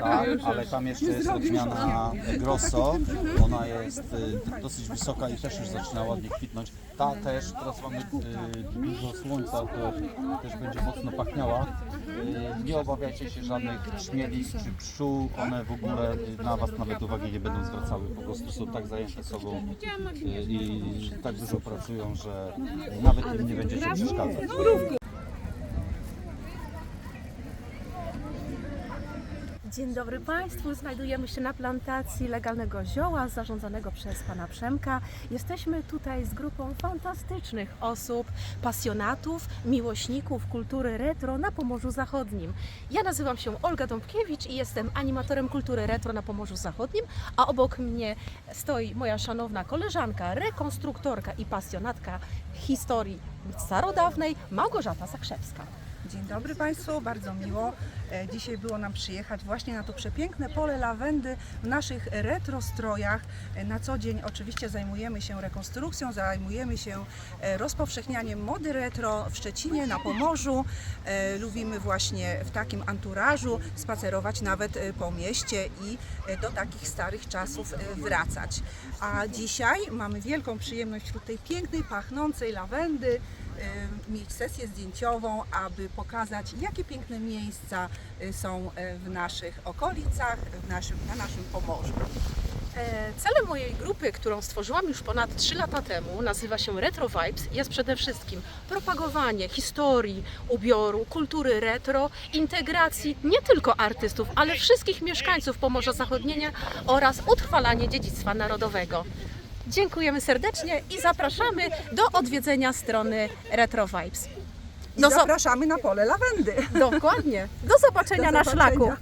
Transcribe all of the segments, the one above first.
Tak, ale tam jeszcze jest odmiana Grosso. Ona jest y, dosyć wysoka i też już zaczyna ładnie kwitnąć. Ta też, teraz mamy y, dużo słońca, to też będzie mocno pachniała. Y, Nie obawiajcie się żadnych trzmielisk czy pszczół, one w ogóle y, na Was nawet uwagi nie będą zwracały. Po prostu są tak zajęte sobą y, i tak dużo pracują, że nawet im nie będziecie przeszkadzać. Dzień dobry Państwu. Znajdujemy się na plantacji legalnego zioła zarządzanego przez pana Przemka. Jesteśmy tutaj z grupą fantastycznych osób, pasjonatów, miłośników kultury retro na Pomorzu Zachodnim. Ja nazywam się Olga Dąbkiewicz i jestem animatorem kultury retro na Pomorzu Zachodnim, a obok mnie stoi moja szanowna koleżanka, rekonstruktorka i pasjonatka historii starodawnej Małgorzata Zakrzewska. Dzień dobry Państwu, bardzo miło. E, Dzisiaj było nam przyjechać właśnie na to przepiękne pole lawendy w naszych retro strojach. E, Na co dzień oczywiście zajmujemy się rekonstrukcją, zajmujemy się e, rozpowszechnianiem mody retro w Szczecinie, na Pomorzu. Lubimy właśnie w takim anturażu spacerować nawet po mieście i do takich starych czasów wracać. A dzisiaj mamy wielką przyjemność wśród tej pięknej, pachnącej lawendy mieć sesję zdjęciową, aby pokazać, jakie piękne miejsca e, są e, w naszych okolicach, w naszym, na naszym Pomorzu. E, Celem mojej grupy, którą stworzyłam już ponad 3 lata temu, nazywa się Retro Vibes, jest przede wszystkim propagowanie historii, ubioru, kultury retro, integracji nie tylko artystów, ale wszystkich mieszkańców Pomorza Zachodnienia oraz utrwalanie dziedzictwa narodowego. Dziękujemy serdecznie i zapraszamy do odwiedzenia strony Retro Vibes. I Do zo- zapraszamy na pole lawendy. Dokładnie. Do zobaczenia Do na zobaczenia. szlaku.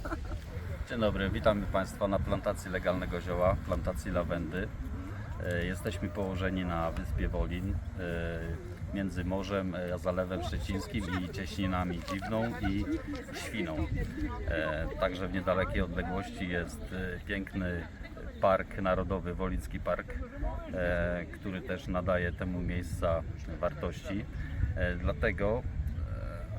Dzień dobry, witamy Państwa na plantacji legalnego zioła, plantacji lawendy. E, Jesteśmy położeni na wyspie Wolin e, między morzem, e, a Zalewem Szczecińskim i cieśninami Dziwną i Świną. E, Także w niedalekiej odległości jest e, piękny Park Narodowy, Woliński Park, e, który też nadaje temu miejsca wartości. E, Dlatego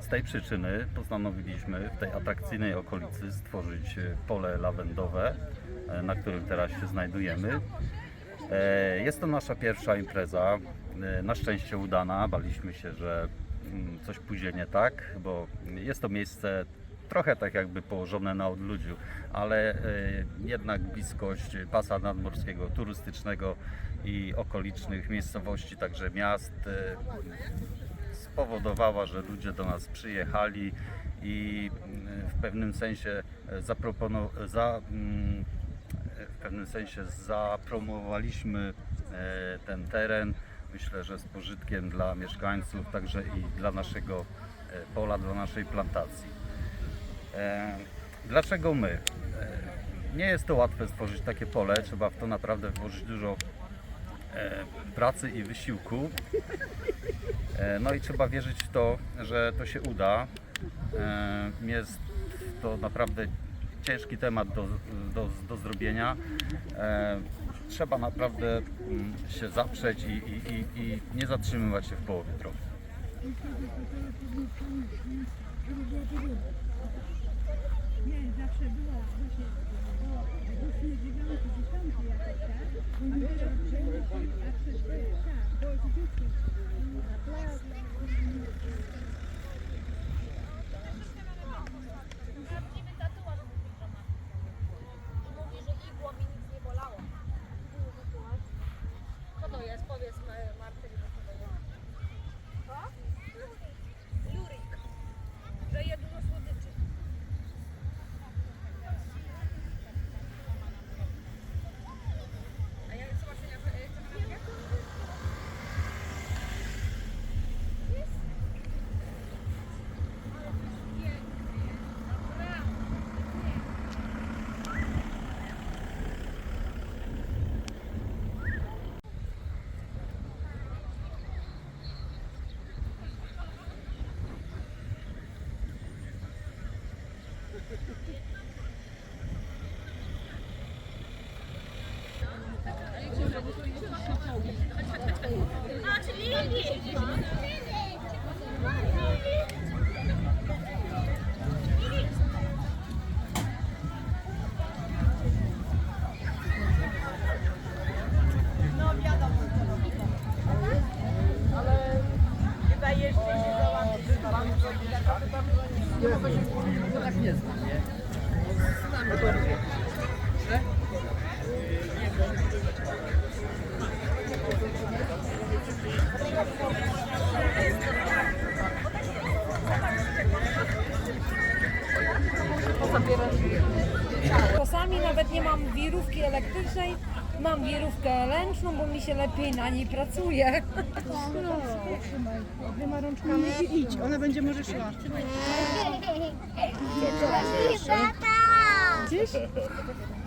z tej przyczyny postanowiliśmy w tej atrakcyjnej okolicy stworzyć e, pole lawendowe, e, na którym teraz się znajdujemy. E, Jest to nasza pierwsza impreza, e, na szczęście udana. Baliśmy się, że mm, coś pójdzie nie tak, bo jest to miejsce trochę tak jakby położone na odludziu, ale e, jednak bliskość pasa nadmorskiego, turystycznego i okolicznych miejscowości, także miast e, spowodowała, że ludzie do nas przyjechali i mm, w pewnym sensie zapropono- za, mm, w pewnym sensie zapromowaliśmy e, ten teren. Myślę, że z pożytkiem dla mieszkańców, także i dla naszego e, pola, dla naszej plantacji. E, Dlaczego my? E, Nie jest to łatwe stworzyć takie pole, trzeba w to naprawdę włożyć dużo e, pracy i wysiłku. No i trzeba wierzyć w to, że to się uda. Jest to naprawdę ciężki temat do, do, do zrobienia. Trzeba naprawdę mm, się zaprzeć i, i, i nie zatrzymywać się w połowie drogi. Mówi, Nie, to się tak nie zna. Czasami nawet nie mam wirówki elektrycznej, mam wirówkę ręczną, bo mi się lepiej na niej pracuje. Dwiema rączkami i idź, ona będzie może szła. Diz?